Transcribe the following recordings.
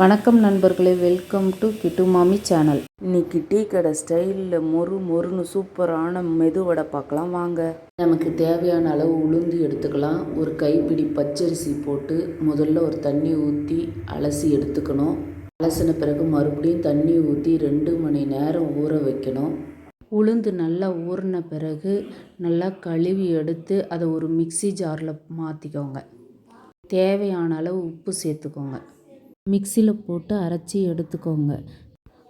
வணக்கம் நண்பர்களே welcome to கிட்டு மாமி சேனல் இன்னைக்கு டீ கடை ஸ்டைலில் மொறு மொறுன்னு சூப்பரான மெதுவடை பார்க்கலாம் வாங்க. நமக்கு தேவையான அளவு உளுந்து எடுத்துக்கலாம். ஒரு கைப்பிடி பச்சரிசி போட்டு முதல்ல ஒரு தண்ணி ஊற்றி அலசி எடுத்துக்கணும். அலசின பிறகு மறுபடியும் தண்ணி ஊற்றி ரெண்டு மணி நேரம் ஊற வைக்கணும். உளுந்து நல்லா ஊறின பிறகு நல்லா கழுவி எடுத்து அதை ஒரு மிக்ஸி ஜாரில் மாற்றிக்கோங்க தேவையான அளவு உப்பு சேர்த்துக்கோங்க. மிக்சியில் போட்டு அரைச்சி எடுத்துக்கோங்க.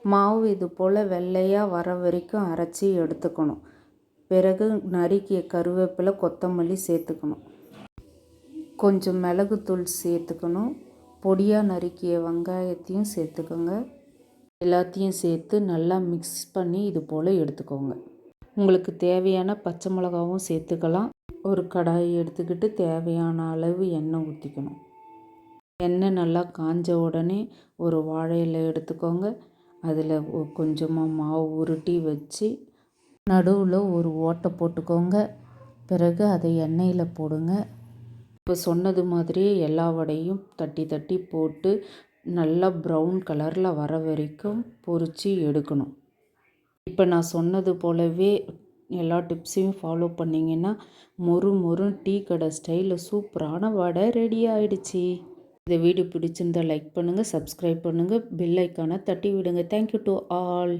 மாவு இது போல் வெள்ளையாக வர வரைக்கும் அரைச்சி எடுத்துக்கணும். பிறகு நறுக்கிய கருவேப்பிலை கொத்தமல்லி சேர்த்துக்கணும். கொஞ்சம் மிளகுத்தூள் சேர்த்துக்கணும். பொடியாக நறுக்கிய வெங்காயத்தையும் சேர்த்துக்கோங்க. எல்லாத்தையும் சேர்த்து நல்லா மிக்ஸ் பண்ணி இது போல் எடுத்துக்கோங்க. உங்களுக்கு தேவையான பச்சை மிளகாவும் சேர்த்துக்கலாம். ஒரு கடாயை எடுத்துக்கிட்டு தேவையான அளவு எண்ணெய் ஊற்றிக்கணும் எண்ணெய் நல்லா காஞ்ச உடனே ஒரு வாழை இலை எடுத்துக்கோங்க. அதில் கொஞ்சமாக மாவு உருட்டி வச்சு நடுவில் ஒரு ஓட்டை போட்டுக்கோங்க. பிறகு அதை எண்ணெயில் போடுங்க. இப்போ சொன்னது மாதிரியே எல்லா வடையும் தட்டி தட்டி போட்டு நல்லா ப்ரௌன் கலரில் வர வரைக்கும் பொரித்து எடுக்கணும். இப்போ நான் சொன்னது போலவே எல்லா டிப்ஸையும் ஃபாலோ பண்ணிங்கன்னா மொறு மொறு டீ கடை ஸ்டைலில் சூப்பரான வடை ரெடி ஆயிடுச்சு. இந்த வீடியோ பிடிச்சிருந்தால் லைக் பண்ணுங்கள் சப்ஸ்கிரைப் பண்ணுங்கள் பெல் ஐக்கானை தட்டி விடுங்க. Thank you to all